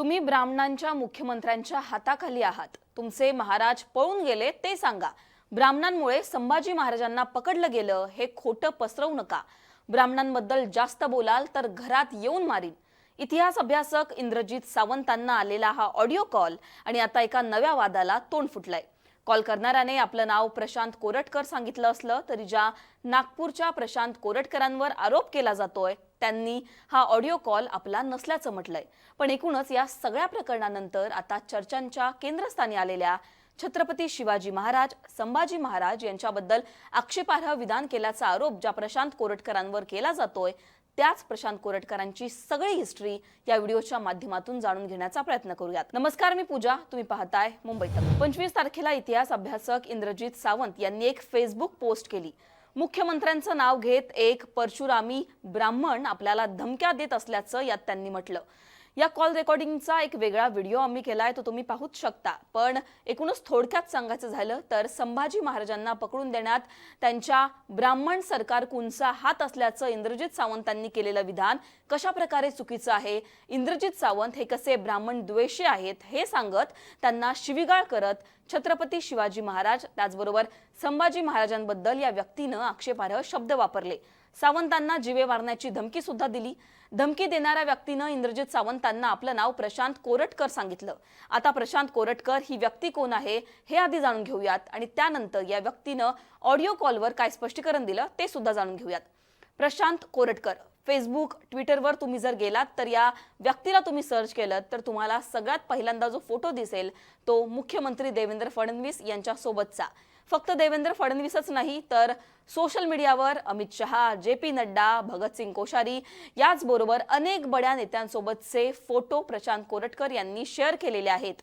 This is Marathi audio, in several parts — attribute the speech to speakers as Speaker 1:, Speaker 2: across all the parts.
Speaker 1: तुम्ही ब्राह्मणांच्या मुख्यमंत्र्यांच्या हाताखाली आहात. तुमचे महाराज पळून गेले ते सांगा. ब्राह्मणांमुळे संभाजी महाराजांना पकडलं गेलं हे खोटं पसरवू नका. ब्राह्मणांबद्दल जास्त बोलाल तर घरात येऊन मारीन. इतिहास अभ्यासक इंद्रजित सावंतांना आलेला हा ऑडिओ कॉल आणि आता एका नव्या वादाला तोंड फुटलंय. कॉल करणाऱ्याने आपलं नाव प्रशांत कोरटकर सांगितलं असलं तरी ज्या नागपूरच्या प्रशांत कोरटकरांवर आरोप केला जातोय त्यांनी हा ऑडिओ कॉल आपला नसल्याचं म्हटलंय. पण एकूणच या सगळ्या प्रकरणानंतर आता चर्चांच्या केंद्रस्थानी आलेल्या छत्रपती शिवाजी महाराज संभाजी महाराज यांच्याबद्दल आक्षेपार्ह विधान केल्याचा आरोप ज्या प्रशांत कोरटकरांवर केला जातोय त्याच प्रशांत कोरटकरांची सगळी हिस्ट्री या व्हिडिओच्या माध्यमातून जाणून घेण्याचा प्रयत्न करूयात. नमस्कार मी पूजा. तुम्ही पाहताय मुंबईत. पंचवीस तारखेला इतिहास अभ्यासक इंद्रजित सावंत यांनी एक फेसबुक पोस्ट केली. मुख्यमंत्र्यांचं नाव घेत एक परशुरामी ब्राह्मण आपल्याला धमक्या देत असल्याचं यात त्यांनी म्हटलं. या कॉल रेकॉर्डिंगचा एक वेगळा व्हिडिओ आम्ही केला आहे तो तुम्ही पाहूच शकता. पण एकूणच थोडक्यात सांगायचं झालं तर संभाजी महाराजांना पकडून देण्यात त्यांच्या ब्राह्मण सरकार कुंचा हात असल्याचं इंद्रजित सावंतांनी केलेलं विधान कशा प्रकारे चुकीचं आहे इंद्रजित सावंत हे कसे ब्राह्मण द्वेषी आहेत हे सांगत त्यांना शिविगाळ करत छत्रपती शिवाजी महाराज त्याचबरोबर संभाजी महाराजांबद्दल या व्यक्तीनं आक्षेपार्ह शब्द वापरले. सावंतांना जीवे मारण्याची धमकी सुद्धा दिली. धमकी देणाऱ्या व्यक्तीनं इंद्रजित सावंतांना आपलं नाव प्रशांत कोरटकर सांगितलं. आता प्रशांत कोरटकर ही व्यक्ती कोण आहे हे आधी जाणून घेऊयात आणि त्यानंतर या व्यक्तीनं ऑडिओ कॉलवर काय स्पष्टीकरण दिलं ते सुद्धा जाणून घेऊयात. प्रशांत कोरटकर फेसबुक ट्विटरवर तुम्ही जर गेलात तर या व्यक्तीला तुम्ही सर्च केलं तर तुम्हाला सगळ्यात पहिल्यांदा जो फोटो दिसेल तो मुख्यमंत्री देवेंद्र फडणवीस यांच्या सोबतचा फक्त देवेंद्र फडणवीसच नाही तर सोशल मीडियावर अमित शहा जे पी नड्डा भगतसिंग कोश्यारी याचबरोबर अनेक बड्या नेत्यांसोबतचे फोटो प्रशांत कोरटकर यांनी शेअर केलेले आहेत.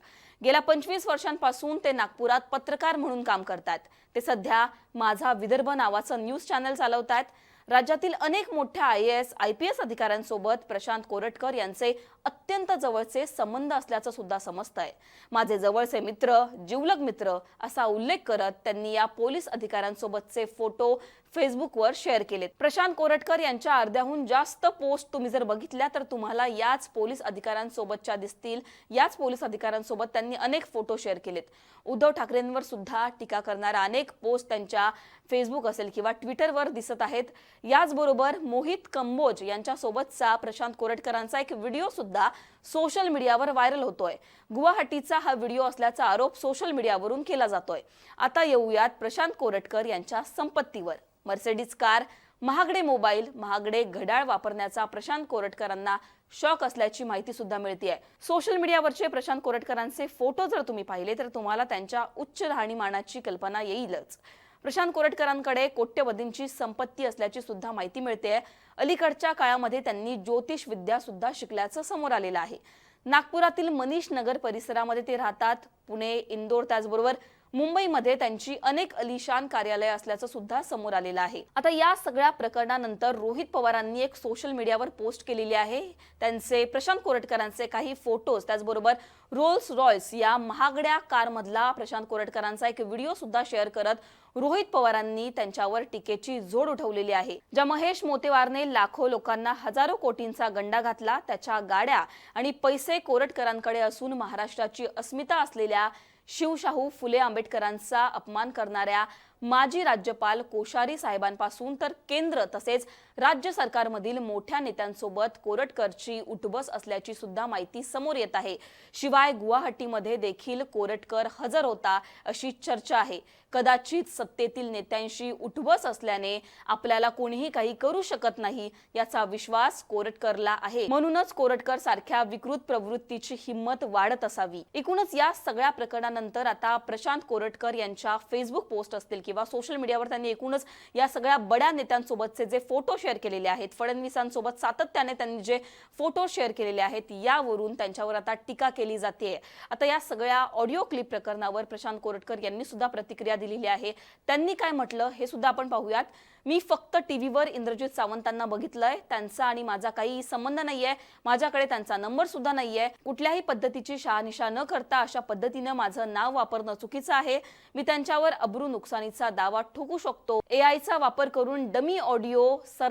Speaker 1: गेल्या पंचवीस वर्षांपासून ते नागपुरात पत्रकार म्हणून काम करतात. ते सध्या माझा विदर्भ नावाचं न्यूज चॅनल चालवतात राज्यातील अनेक मोठ्या I S I P S अधिकाऱ्यांसोबत प्रशांत कोरटकर यांचे अत्यंत जवळचे संबंध असल्याचं सुद्धा समजतंय. माझे जवळचे मित्र जिवलग मित्र असा उल्लेख करत त्यांनी या पोलीस अधिकाऱ्यांसोबतचे फोटो फेसबुकवर शेअर केलेत. प्रशांत कोरटकर यांच्या अर्ध्याहून जास्त पोस्ट तुम्ही जर बघितल्या तर तुम्हाला याच पोलीस अधिकाऱ्यांसोबतच्या दिसतील. याच पोलीस अधिकाऱ्यांसोबत त्यांनी अनेक फोटो शेअर केलेत. उद्धव ठाकरेंवर सुद्धा टीका करणाऱ्या अनेक पोस्ट त्यांच्या फेसबुक असेल किंवा ट्विटरवर दिसत आहेत. याचबरोबर मोहित कंबोज यांच्यासोबतचा प्रशांत कोरटकरांचा एक व्हिडिओ सुद्धा सोशल मीडियावर व्हायरल होतोय. गुवाहाटीचा हा व्हिडिओ असल्याचा आरोप सोशल मीडियावरून केला जातोय. आता येऊयात प्रशांत कोरटकर यांच्या संपत्तीवर. मर्सेडीज कार महागडे मोबाईल महागडे घड्याळ वापरण्याचा प्रशांत कोरटकरांना शॉक असल्याची माहिती सुद्धा मिळते सोशल मीडियावरचे प्रशांत कोरटकरांचे फोटो जर तुम्ही पाहिले तर तुम्हाला त्यांच्या उच्च राहणीमानाची कल्पना येईलच. प्रशांत कोरटकरांकडे कोट्यवधींची संपत्ती असल्याची सुद्धा माहिती मिळते अलीकडच्या काळामध्ये त्यांनी ज्योतिष विद्या सुद्धा शिकल्याचं समोर आलेलं आहे. नागपुरातील मनीष नगर परिसरामध्ये ते राहतात. पुणे इंदोर त्याचबरोबर मुंबईमध्ये त्यांची अनेक अलिशान कार्यालय असल्याचं सुद्धा समोर आलेलं आहे. आता या सगळ्या प्रकरणानंतर रोहित पवारांनी एक सोशल मीडियावर पोस्ट केलेली आहे. त्यांचे प्रशांत कोरटकरांचे काही फोटोज त्याचबरोबर रोल्स रॉयल्स या महागड्या कारमधला प्रशांत कोरटकरांचा एक व्हिडिओ सुद्धा शेअर करत रोहित पवारांनी त्यांच्यावर टीकेची जोड उठवलेली आहे. ज्या महेश मोतेवारने लाखो लोकांना हजारो कोटींचा गंडा घातला त्याच्या गाड्या आणि पैसे कोरटकरांकडे असून महाराष्ट्राची अस्मिता असलेल्या शिवशाहू फुले आंबेडकरांचा अपमान करणाऱ्या माजी राज्यपाल कोश्यारी साहेबांपासून तर केंद्र तसेच राज्य सरकारमधील मोठ्या नेत्यांसोबत कोरटकरची उठबस असल्याची सुद्धा माहिती समोर येत आहे. शिवाय गुवाहाटीमध्ये देखील कोरटकर हजर होता अशी चर्चा आहे. कदाचित सत्तेतील नेत्यांशी उठबस असल्याने आपल्याला कोणीही काही करू शकत नाही याचा विश्वास कोरटकरला आहे. म्हणूनच कोरटकर सारख्या विकृत प्रवृत्तीची हिंमत वाढत असावी. एकूणच या सगळ्या प्रकरणानंतर आता प्रशांत कोरटकर यांच्या फेसबुक पोस्ट असतील किंवा सोशल मीडियावर त्यांनी एकूणच या सगळ्या बड्या नेत्यांसोबतचे जे फोटो शेअर केलेले आहेत. फडणवीसांसोबत सातत्याने त्यांनी जे फोटो शेअर केलेले आहेत यावरून त्यांच्यावर आता टीका केली जाते. आता या सगळ्या ऑडिओ क्लिप प्रकरणावर प्रशांत कोरटकर यांनी सुद्धा प्रतिक्रिया दिलेली आहे. त्यांनी काय म्हटलं हे सुद्धा आपण पाहूयात. मी फक्त टीव्हीवर इंद्रजित सावंतांना बघितलंय. त्यांचा आणि माझा काही संबंध नाहीये. माझ्याकडे त्यांचा नंबर सुद्धा नाहीये. कुठल्याही पद्धतीची शहानिशा न करता अशा पद्धतीनं माझं नाव वापरणं चुकीचं आहे. मी त्यांच्यावर अब्रू नुकसानीचा दावा ठोकू शकतो. एआयचा वापर करून डमी ऑडिओ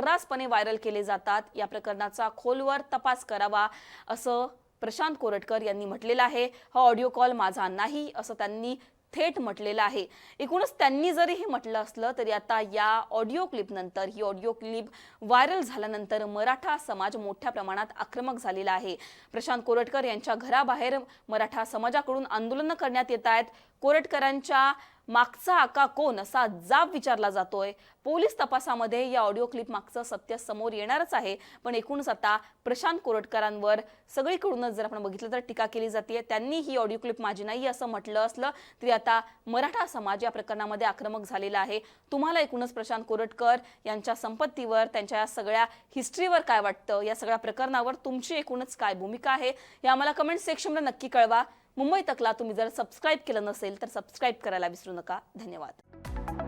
Speaker 1: सर्रासपणे व्हायरल केले जातात. या प्रकरणाचा खोलवर तपास करावा असं प्रशांत कोरटकर यांनी म्हटलेलं आहे. हा ऑडिओ कॉल माझा नाही असं त्यांनी थेट म्हटलेलं आहे. एकूणच त्यांनी जरी हे म्हटलं असलं तरी आता या ऑडिओ क्लिप नंतर ही ऑडिओ क्लिप व्हायरल झाल्यानंतर मराठा समाज मोठ्या प्रमाणात आक्रमक झालेला आहे. प्रशांत कोरटकर यांच्या घराबाहेर मराठा समाजाकडून आंदोलनं करण्यात येत आहेत. कोरटकरांच्या मागचा आका कोण असा जाब विचारला जातोय. पोलीस तपासामध्ये या ऑडिओ क्लिप मागचं सत्य समोर येणारच आहे. पण एकूणच आता प्रशांत कोरटकरांवर सगळीकडूनच जर आपण बघितलं तर टीका केली जाते त्यांनी ही ऑडिओ क्लिप माझी नाही असं म्हटलं असलं तरी आता मराठा समाज या प्रकरणामध्ये आक्रमक झालेला आहे. तुम्हाला एकूणच प्रशांत कोरटकर यांच्या संपत्तीवर त्यांच्या या सगळ्या हिस्ट्रीवर काय वाटतं? या सगळ्या प्रकरणावर तुमची एकूणच काय भूमिका आहे? हे आम्हाला कमेंट सेक्शनला नक्की कळवा. मुंबई तकला तुम्ही जर सबस्क्राईब केलं नसेल तर सबस्क्राईब करायला विसरू नका. धन्यवाद.